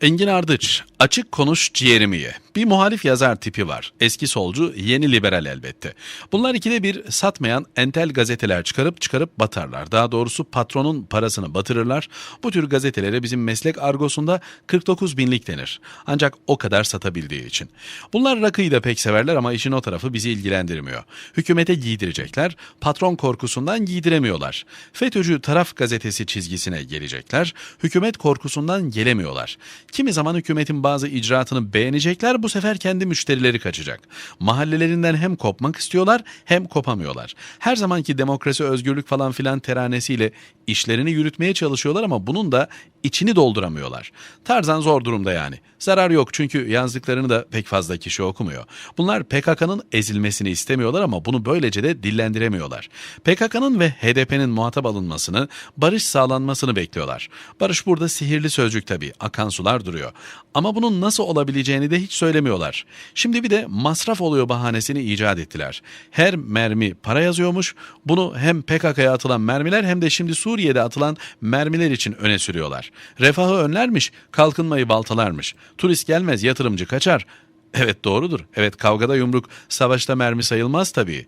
Engin Ardıç, açık konuş ciğerimi ye. Bir muhalif yazar tipi var. Eski solcu, yeni liberal elbette. Bunlar ikide bir satmayan entel gazeteler çıkarıp çıkarıp batarlar. Daha doğrusu patronun parasını batırırlar. Bu tür gazetelere bizim meslek argosunda 49 binlik denir. Ancak o kadar satabildiği için. Bunlar rakıyı da pek severler ama işin o tarafı bizi ilgilendirmiyor. Hükümete giydirecekler, patron korkusundan giydiremiyorlar. FETÖ'cü taraf gazetesi çizgisine gelecekler, hükümet korkusundan gelemiyorlar. Kimi zaman hükümetin bazı icraatını beğenecekler bu sefer kendi müşterileri kaçacak. Mahallelerinden hem kopmak istiyorlar hem kopamıyorlar. Her zamanki demokrasi, özgürlük falan filan teranesiyle işlerini yürütmeye çalışıyorlar ama bunun da içini dolduramıyorlar. Tarzan zor durumda yani. Zarar yok çünkü yazdıklarını da pek fazla kişi okumuyor. Bunlar PKK'nın ezilmesini istemiyorlar ama bunu böylece de dillendiremiyorlar. PKK'nın ve HDP'nin muhatap alınmasını, barış sağlanmasını bekliyorlar. Barış burada sihirli sözcük tabii. Akan sular duruyor. Ama bunun nasıl olabileceğini de hiç söylemiyorlar. Şimdi bir de masraf oluyor bahanesini icat ettiler. Her mermi para yazıyormuş. Bunu hem PKK'ya atılan mermiler hem de şimdi Suriye'de atılan mermiler için öne sürüyorlar. Refahı önlermiş, kalkınmayı baltalarmış. Turist gelmez, yatırımcı kaçar. Evet doğrudur. Evet kavgada yumruk, savaşta mermi sayılmaz tabii.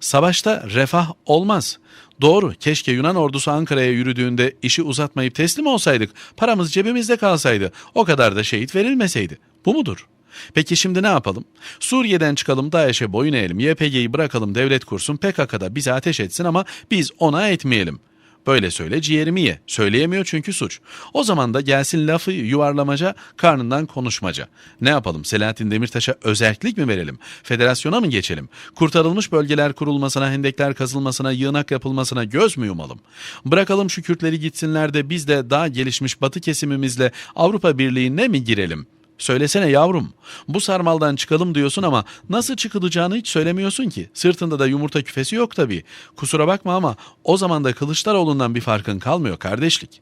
Savaşta refah olmaz. Doğru, keşke Yunan ordusu Ankara'ya yürüdüğünde işi uzatmayıp teslim olsaydık, paramız cebimizde kalsaydı, o kadar da şehit verilmeseydi. Bu mudur? Peki şimdi ne yapalım? Suriye'den çıkalım, DAEŞ'e boyun eğelim, YPG'yi bırakalım, devlet kursun, PKK'da bize ateş etsin ama biz ona etmeyelim. Böyle söyle ciğerimi ye. Söyleyemiyor çünkü suç. O zaman da gelsin lafı yuvarlamaca, karnından konuşmaca. Ne yapalım? Selahattin Demirtaş'a özellik mi verelim? Federasyona mı geçelim? Kurtarılmış bölgeler kurulmasına, hendekler kazılmasına, yığınak yapılmasına göz mü yumalım? Bırakalım şu Kürtleri gitsinler de biz de daha gelişmiş batı kesimimizle Avrupa Birliği'ne mi girelim? Söylesene yavrum. Bu sarmaldan çıkalım diyorsun ama nasıl çıkılacağını hiç söylemiyorsun ki. Sırtında da yumurta küfesi yok tabii. Kusura bakma ama o zaman da Kılıçdaroğlu'ndan bir farkın kalmıyor kardeşlik.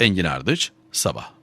Engin Ardıç, Sabah.